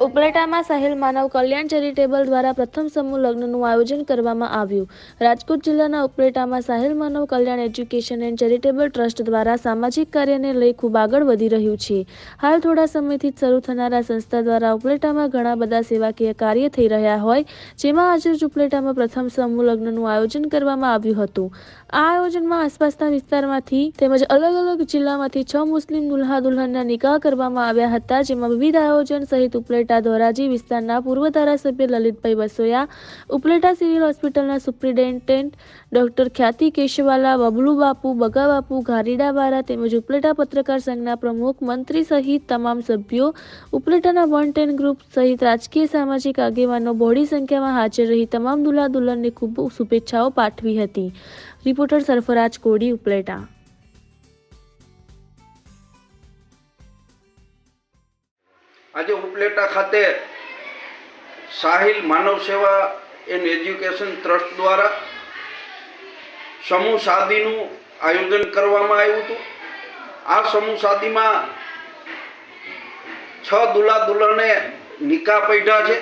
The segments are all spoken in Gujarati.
ઉપલેટામાં સહેલ માનવ કલ્યાણ ચેરિટેબલ દ્વારા પ્રથમ સમૂહ લગ્નનું આયોજન કરવામાં આવ્યું. રાજકોટ જિલ્લાના ઉપલેટામાં Sahel Manav Kalyan education and charitable trust દ્વારા સામાજિક કાર્યને લઈ ખૂબ આગળ વધી રહ્યું છે. હાલ થોડા સમયથી જ શરૂ થનારા સંસ્થા દ્વારા ઉપલેટામાં ઘણા બધા સેવાકીય કાર્ય થઈ રહ્યા હોય, જેમાં આજે જ ઉપલેટામાં પ્રથમ સમૂહ લગ્નનું આયોજન કરવામાં આવ્યું હતું. આ આયોજનમાં આસપાસના વિસ્તારમાંથી તેમજ અલગ અલગ જિલ્લામાંથી છ મુસ્લિમ દુલ્હા દુલ્હનના નિકાહ કરવામાં આવ્યા હતા, જેમાં વિવિધ આયોજન સહિત ઉપલેટા ધોરાજી વિસ્તારના પૂર્વ ધારાસભ્ય લલિતભાઈ વસોયા, ઉપલેટા સિવિલ હોસ્પિટલના સુપ્રિન્ટેન્ડન્ટ ડોક્ટર ખ્યાતિ કેશવાલા, બબલુ બાપુ, બગા બાપુ ઘારીડાવાળા તેમજ ઉપલેટા પત્રકાર સંઘના પ્રમુખ, મંત્રી સહિત તમામ સભ્યો ઉપલેટાના વન ગ્રુપ સહિત રાજકીય સામાજિક આગેવાનો બહોળી સંખ્યામાં હાજર રહી તમામ દુલ્હા દુલ્હનને ખૂબ શુભેચ્છાઓ પાઠવી હતી. રિપોર્ટર સરફરાજ કોડી, ઉપલેટા. આજે ઉપલેટા ખાતે સાહિલ માનવ સેવા એન્ડ એજ્યુકેશન ટ્રસ્ટ દ્વારા સમૂહ શાદીનું આયોજન કરવામાં આવ્યું હતું. આ સમૂહ શાદીમાં છ દુલ્હા દુલ્હને નિકાહ પૈઢા છે.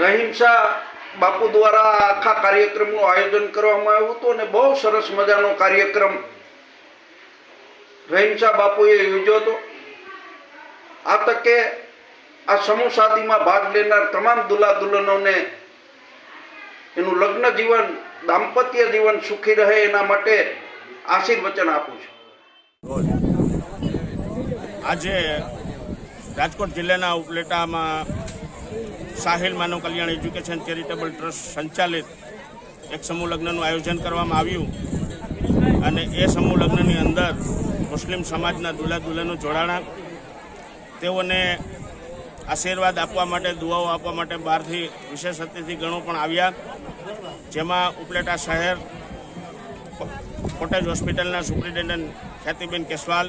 રહીમ બાપુ દ્વારા આખા કાર્યક્રમનું આયોજન કરવામાં આવ્યું હતું અને બહુ સરસ મજાનો કાર્યક્રમ રહીમ બાપુએ યોજ્યો હતો. આ તકે આ સમૂહ શાદીમાં ભાગ લેનાર તમામ દુલ્હા દુલ્હનોને એનું લગ્ન જીવન, દાંપત્ય જીવન સુખી રહે એના માટે આશીર્વચન આપું છું. આજે રાજકોટ જિલ્લાના ઉપલેટામાં Sahil Manav Kalyan education charitable trust સંચાલિત એક સમૂહ લગ્નનું આયોજન કરવામાં આવ્યું. અને એ સમૂહ લગ્નની અંદર મુસ્લિમ સમાજના દુલ્હા દુલ્હનો જોડાણા તેઓને આશીર્વાદ આપવા માટે, દુઆઓ આપવા માટે બહારથી વિશેષ અતિથિ ગણો પણ આવ્યા. જેમાં ઉપલેટા શહેર, કોટેજ હોસ્પિટલના સુપ્રિન્ટેન્ડન્ટ ખ્યાતિબેન કેસવાલ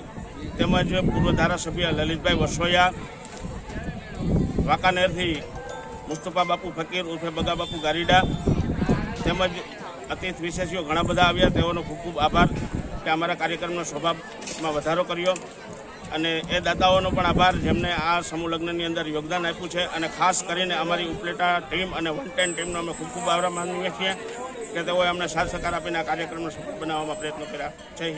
તેમજ પૂર્વ ધારાસભ્ય લલિતભાઈ વસોયા, વાંકાનેરથી મુસ્તફા બાપુ ફકીર ઉર્ફે બગા બાપુ ગારીડા તેમજ અતિથિ વિશેષીઓ ઘણા બધા આવ્યા. તેઓનો ખૂબ ખૂબ આભાર કે અમારા કાર્યક્રમનો સ્વભાવમાં વધારો કર્યો. અને એ દાતાઓનો પણ આભાર, જેમને આ સમૂહ લગ્નની અંદર યોગદાન આપ્યું છે. અને ખાસ કરીને અમારી ઉપલેટા ટીમ અને વન ટેન ટીમનો અમે ખૂબ ખૂબ આભાર માનીએ છીએ કે તેઓએ અમને સાથ સહકાર આપીને આ કાર્યક્રમને સફળ બનાવવામાં પ્રયત્નો કર્યા. જય